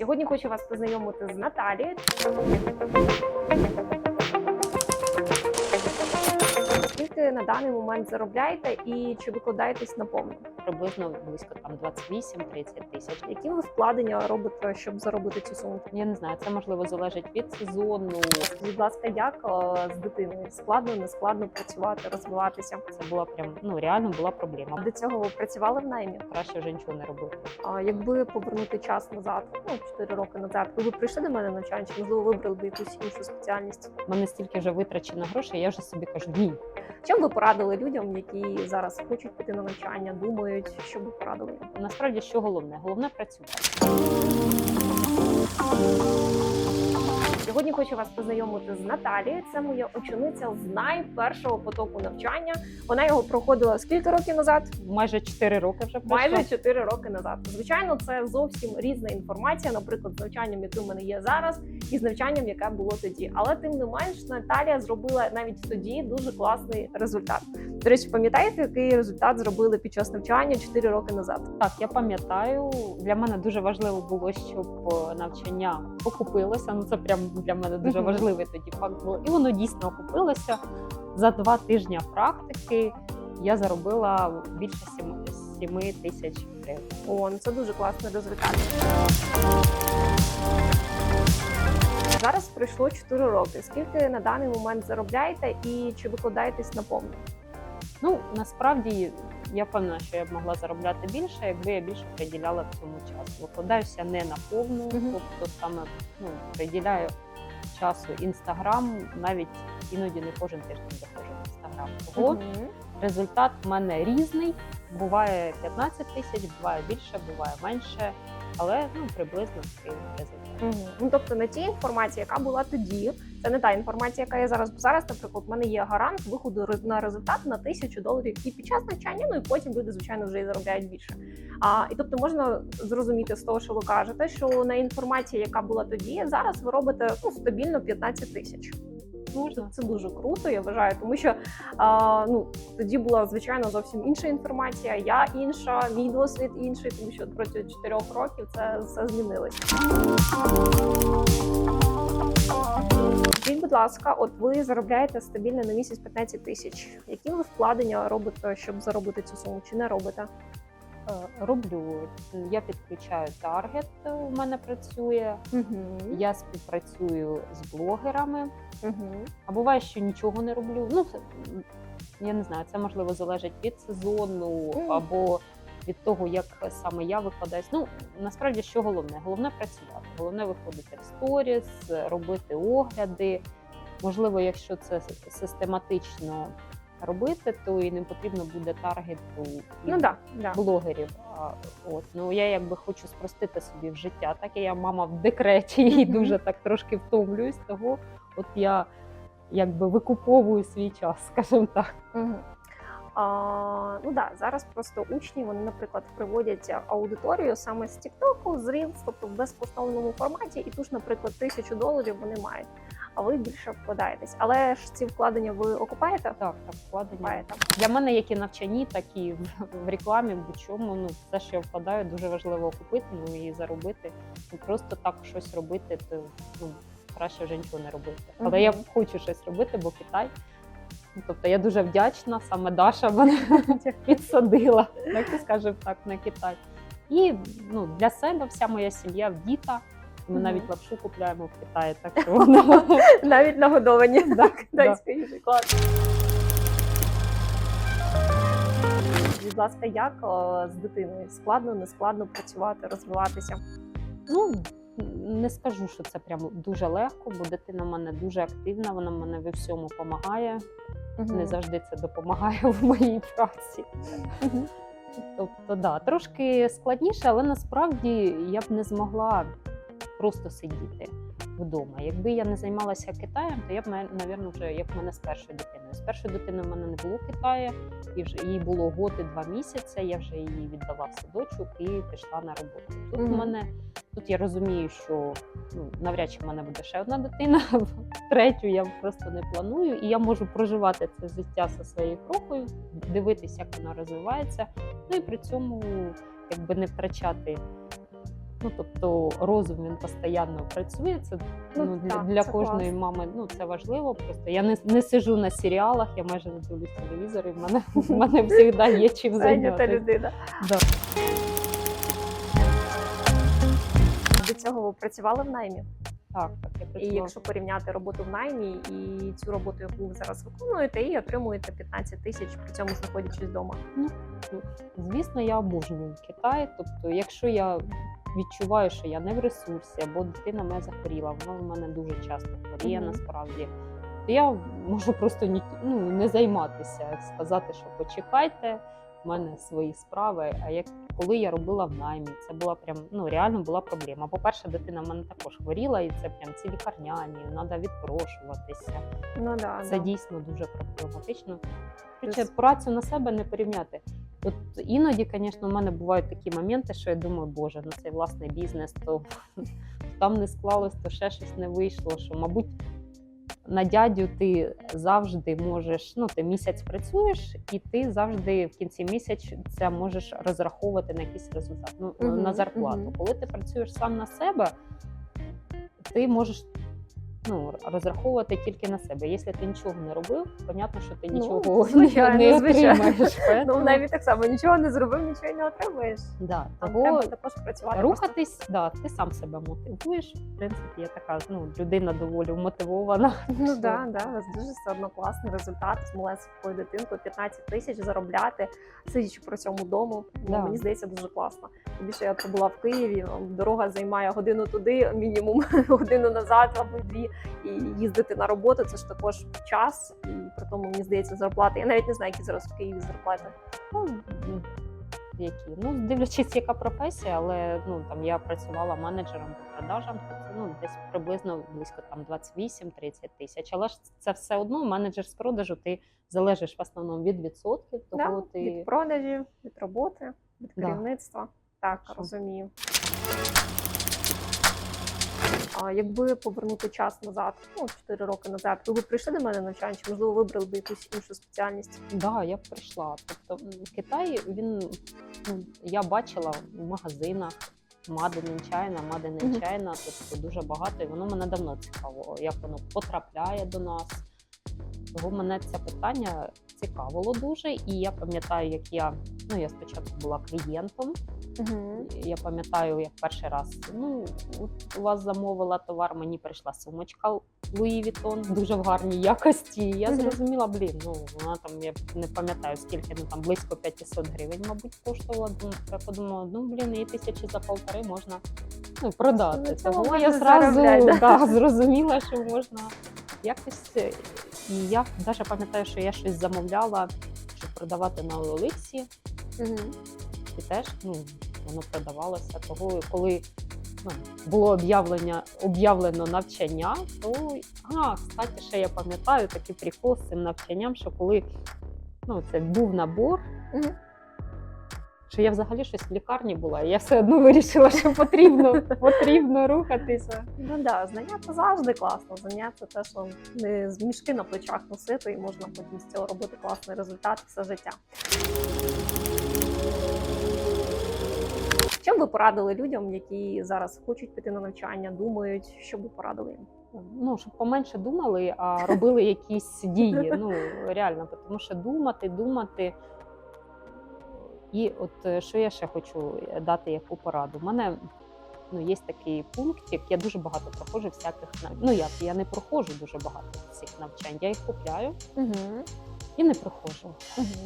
Сьогодні хочу вас познайомити з Наталією. Скільки на даний момент заробляєте і чи викладаєтесь на повну? приблизно близько там 28-30 тисяч. Які ви вкладення робите, щоб заробити цю суму? Я не знаю, це можливо залежить від сезону. Будь ласка, як е, з дитиною складно, не складно працювати, розвиватися? Це була прям ну реально була проблема. До цього ви працювали в наймі? Краще вже нічого не робити. А якби повернути час назад, ну 4 роки назад, ви б прийшли до мене навчання, чи можливо вибрали б якусь іншу спеціальність? У мене стільки вже витрачено грошей, я вже собі кажу ні. Чим ви порадили людям, які зараз хочуть піти на навчання, думають, що ви порадили? Насправді, що головне? Головне працювати. Сьогодні хочу вас познайомити з Наталією. Це моя учениця з найпершого потоку навчання. Вона його проходила скільки років назад? Майже 4 роки вже пройшло. Майже 4 роки назад. Звичайно, це зовсім різна інформація, наприклад, з навчанням, яке в мене є зараз, і з навчанням, яке було тоді. Але тим не менш, Наталія зробила навіть тоді дуже класний результат. До речі, пам'ятаєте, який результат зробили під час навчання 4 роки назад? Так, я пам'ятаю, для мене дуже важливо було, щоб е, навчання окупилося. Ну це прям для мене дуже важливий тоді факт було. І воно дійсно окупилося. За два тижні практики я заробила більше 7 тисяч гривень. О, ну це дуже класний результат. Зараз пройшло 4 роки. Скільки на даний момент заробляєте і чи викладаєтесь на повну? Ну насправді я впевнена, що я б могла заробляти більше, якби я більше приділяла цьому часу. Викладаюся не на повну, тобто саме ну приділяю часу інстаграм, навіть іноді не кожен тиждень заходжу в інстаграм. Того результат в мене різний. Буває 15 тисяч, буває більше, буває менше, але ну приблизно такий результат. Угу. Ну тобто на тій інформації, яка була тоді, це не та інформація, яка є зараз. Бо зараз, наприклад, в мене є гарант виходу на результат на тисячу доларів і під час навчання, ну і потім люди, звичайно, вже і заробляють більше. А і тобто можна зрозуміти з того, що ви кажете, що на інформації, яка була тоді, зараз ви робите ну стабільно 15 тисяч. Можна. Це дуже круто, я вважаю, тому що а, ну тоді була звичайно зовсім інша інформація. Я інша, мій досвід інший, тому що протягом 4 років це все змінилося. Скажіть, будь ласка, от ви заробляєте стабільно на місяць 15 тисяч. Які ви вкладення робите, щоб заробити цю суму? Чи не робите? Е, Роблю. Я підключаю таргет. е, У мене працює. Угу. Я співпрацюю з блогерами. Угу. А буває, що нічого не роблю. Ну я не знаю, це можливо залежить від сезону або від того, як саме я викладаюсь. Ну насправді що головне? Головне працювати. Головне виходити в сторіс, робити огляди. Можливо, якщо це систематично робити, то і не потрібно буде таргету Ну да, да. блогерів. От ну я якби хочу спростити собі в життя. Так і я мама в декреті і дуже так трошки втомлююсь. Того от я якби викуповую свій час, скажімо так. А, ну да, зараз просто учні вони, наприклад, приводять аудиторію саме з TikTok, з Reels, тобто в безкоштовному форматі, і ту ж, наприклад, тисячу доларів вони мають. А ви більше вкладаєтесь. Але ж ці вкладення ви окупаєте? Так, так, вкладення. Окупаєте. Для мене як і навчанні, так і в, рекламі, в будь-чому. Ну все, що я вкладаю, дуже важливо окупити, ну і заробити. Ну просто так щось робити, то ну краще вже нічого не робити. Але Мгм. я хочу щось робити, бо Китай. Ну, Тобто я дуже вдячна, саме Даша мене підсадила, так скажемо так, на Китай. І ну, для себе вся моя сім'я в діта. Ми Мгм. навіть лапшу купляємо в Китаї, так що воно Навіть нагодовані. Так, дай скажіть. Будь ласка, як з дитиною? Складно, не складно працювати, розвиватися? Ну не скажу, що це прямо дуже легко, бо дитина в мене дуже активна, вона мене в всьому допомагає. Не завжди це допомагає в моїй праці. Тобто, да, трошки складніше, але насправді я б не змогла просто сидіти вдома. Якби я не займалася Китаєм, то я б, мабуть, вже як в мене з першою дитиною. З першою дитиною в мене не було Китаю, і вже їй було год і два місяці. Я вже її віддала в садочок і пішла на роботу. Тут Мгм. в мене тут я розумію, що ну, навряд чи в мене буде ще одна дитина, третю я просто не планую, і я можу проживати це життя зі своєю крохою, дивитися, як воно розвивається, ну і при цьому якби не втрачати Ну тобто розум він постійно працює. Це Ну, ну, для, так, для це кожної мами ну це важливо. Просто я не, не сиджу на серіалах, я майже не дивлюсь телевізор, і в мене в мене завжди є чим зайнятися. людина. Да. До цього ви працювали в наймі. Так, так я І якщо порівняти роботу в наймі і цю роботу, яку ви зараз виконуєте, і отримуєте 15 тисяч, при цьому знаходячись вдома. Звісно, я обожнюю Китай. Тобто, якщо я відчуваю, що я не в ресурсі, або дитина мене захворіла, вона в мене дуже часто хворіє Мгм. насправді. То я можу просто ні, ну, не займатися, сказати, що почекайте, в мене свої справи. А як коли я робила в наймі, це була прям ну реально була проблема. По-перше, дитина в мене також хворіла, і це прям ці лікарняні, треба відпрошуватися. Ну да, Це да. дійсно дуже проблематично. Короче, працю на себе не порівняти. От іноді, звісно, у мене бувають такі моменти, що я думаю, боже, ну цей власний бізнес, то там не склалось, то ще щось не вийшло. Що, мабуть, на дядю ти завжди можеш, ну ти місяць працюєш, і ти завжди в кінці місяця можеш розраховувати на якийсь результат, ну Мгм, на зарплату. мгм. Коли ти працюєш сам на себе, ти можеш ну, розраховувати тільки на себе. Якщо ти нічого не робив, понятно, що ти Ну, нічого звичайно, не звичайно. отримаєш. Ну, навіть так само нічого не зробив, нічого не отримуєш. да, того треба також працювати. рухатись, да, ти сам себе мотивуєш. В принципі, я така ну, людина доволі мотивована. Ну да, да, у вас дуже все одно класний результат з малесенькою дитинкою 15 тисяч заробляти, сидячи при цьому дому. Ну, Мені здається, дуже класно. Тим Більше я була в Києві, дорога займає годину туди, мінімум годину назад або дві. І їздити на роботу це ж також час. І при тому мені здається, зарплати. Я навіть не знаю, які зараз в Києві зарплати. Ну, які? Ну, дивлячись, яка професія, але ну, там, я працювала менеджером по продажам, то це ну, десь приблизно близько там 28-30 тисяч. Але ж це все одно менеджер з продажу, ти залежиш в основному від відсотків, того Да? ти Від продажів, від роботи, від Да. керівництва. Так, Що? розумію. А якби повернути час назад, ну 4 роки назад, ви б прийшли до мене навчання, чи можливо вибрали б якусь іншу спеціальність? Да, я б прийшла. Тобто Китай, він ну, я бачила в магазинах in China, Made in. China, тобто дуже багато, і воно мене давно цікаво, як воно потрапляє до нас. Того мене це питання цікавило дуже. І я пам'ятаю, як я ну я спочатку була клієнтом. Угу. Я пам'ятаю, як перший раз ну от у вас замовила товар, мені прийшла сумочка Louis Vuitton, дуже в гарній якості. І Я Мгм. зрозуміла, блін, ну вона там я не пам'ятаю скільки, ну там близько 500 гривень, мабуть, коштувала. Я подумала, ну блін, її тисячі за полтори можна ну, продати. На цьому я зразу да. да, зрозуміла, що можна якось. е, І я навіть пам'ятаю, що я щось замовляла, щоб продавати на Олексі Угу. і теж ну, воно продавалося. Того, коли ну, було об'явлення, об'явлено навчання, то а, кстати, ще я пам'ятаю такий прикол з цим навчанням, що коли ну, це був набор, Мгм. що я взагалі щось в лікарні була, і я все одно вирішила, що потрібно, потрібно рухатися. Ну да, знання це завжди класно. Знання це те, що не з мішки на плечах носити, і можна потім з цього робити класний результат все життя. Що б порадили людям, які зараз хочуть піти на навчання, думають, що б ви порадили їм? ну, щоб поменше думали, а робили якісь дії. Ну реально, тому що думати, думати. І от е, що я ще хочу дати яку пораду. У мене ну, є такий пунктик, я дуже багато проходжу всяких нав- Ну як я не проходжу дуже багато цих навчань. Я їх купляю Угу. і не проходжу.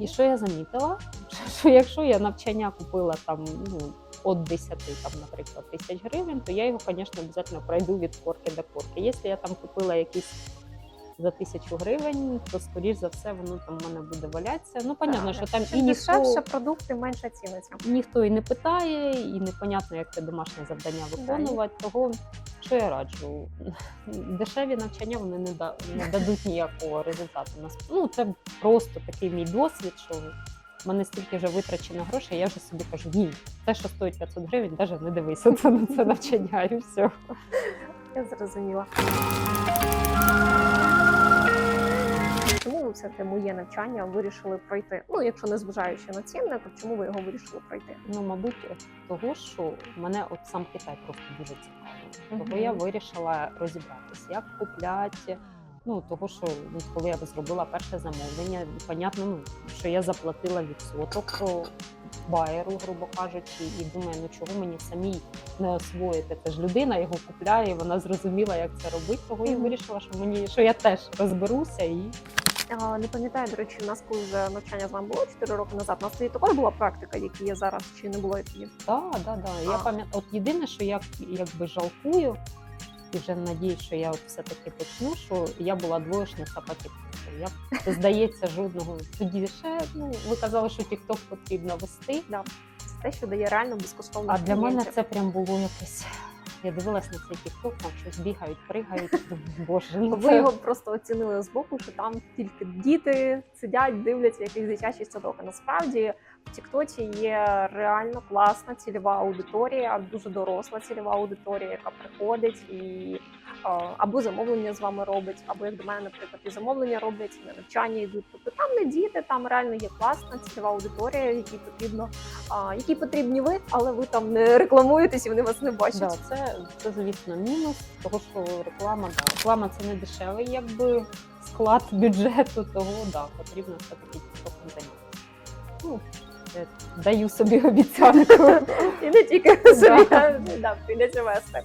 І що я замітила? Що якщо я навчання купила там ну, від 10, там, наприклад, тисяч гривень, то я його, звісно, обов'язково пройду від корки до корки. Якщо я там купила якісь за тисячу гривень, то скоріш за все воно там в мене буде валятися. Ну, понятно, що там і ніхто, дешевше продукти, менше ціниться. ніхто і не питає, і непонятно, як це домашнє завдання виконувати. Того що я раджу, дешеві навчання вони не, да, не дадуть ніякого результату. Ну, це просто такий мій досвід, що в мене стільки вже витрачено грошей, я вже собі кажу, ні, те, що стоїть 500 гривень, навіть не дивися це на це навчання і все. Я зрозуміла. чому ви все моє навчання вирішили пройти? Ну, якщо не зважаючи на цінник, то чому ви його вирішили пройти? Ну, мабуть, того, що мене от сам Китай просто дуже цікавив. Того Мгм. я вирішила розібратися, як купляти. Ну, того, що ну, коли я зробила перше замовлення, понятно, ну, що я заплатила відсоток о, байеру, грубо кажучи, і думаю, ну чого мені самій не освоїти? Це ж людина його купляє, вона зрозуміла, як це робити. Того я вирішила, що мені що я теж розберуся і не пам'ятаю, до речі, у нас коли вже навчання з вами було 4 роки назад. У нас тоді також була практика, які є зараз, чи не було тоді? Так, да, да. Я пам'ятаю, от єдине, що я якби жалкую, і вже надіюсь, що я от все-таки почну, що я була двоєшниця по тіктоку. Я здається, жодного тоді ще ну ви казали, що тікток потрібно вести. Це те, що дає реально безкоштовно. А для мене це прям було якесь. Я дивилась на цей тікток, там щось бігають, пригають. Боже, ну Ви його просто оцінили з боку, що там тільки діти сидять, дивляться якийсь дитячий садок. А насправді Тіктоці є реально класна цільова аудиторія, дуже доросла цільова аудиторія, яка приходить і або замовлення з вами робить, або як до мене, наприклад, і замовлення роблять, і на навчання йдуть. Тобто там не діти, там реально є класна цільова аудиторія, якій потрібно, а, якій потрібні ви, але ви там не рекламуєтесь і вони вас не бачать. Да, це, це звісно мінус, того що реклама, да, реклама це не дешевий, якби склад бюджету, того да, потрібно все таки займатися. Ну, даю собі обіцянку. І не тільки собі да, прийдеться вести.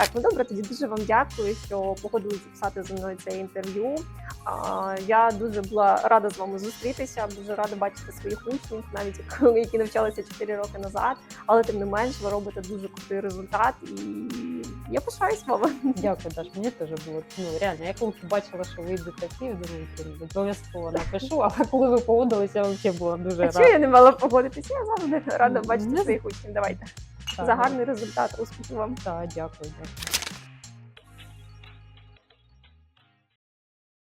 Так, ну добре, тоді дуже вам дякую, що погодилися записати зі мною це інтерв'ю. А, я дуже була рада з вами зустрітися, дуже рада бачити своїх учнів, навіть як- які навчалися 4 роки назад. Але тим не менш, ви робите дуже крутий результат, і я пишаюсь вами. Дякую, Даш. Мені теж було ну реально. Я коли побачила, що ви йдете думаю, «Блін, обов'язково напишу. Але коли ви погодилися, я взагалі була дуже А рада. чого я не мала погодитися? Я завжди рада Ну, бачити своїх учнів. Давайте за гарний результат. Успіхів вам. Так, дякую, дякую.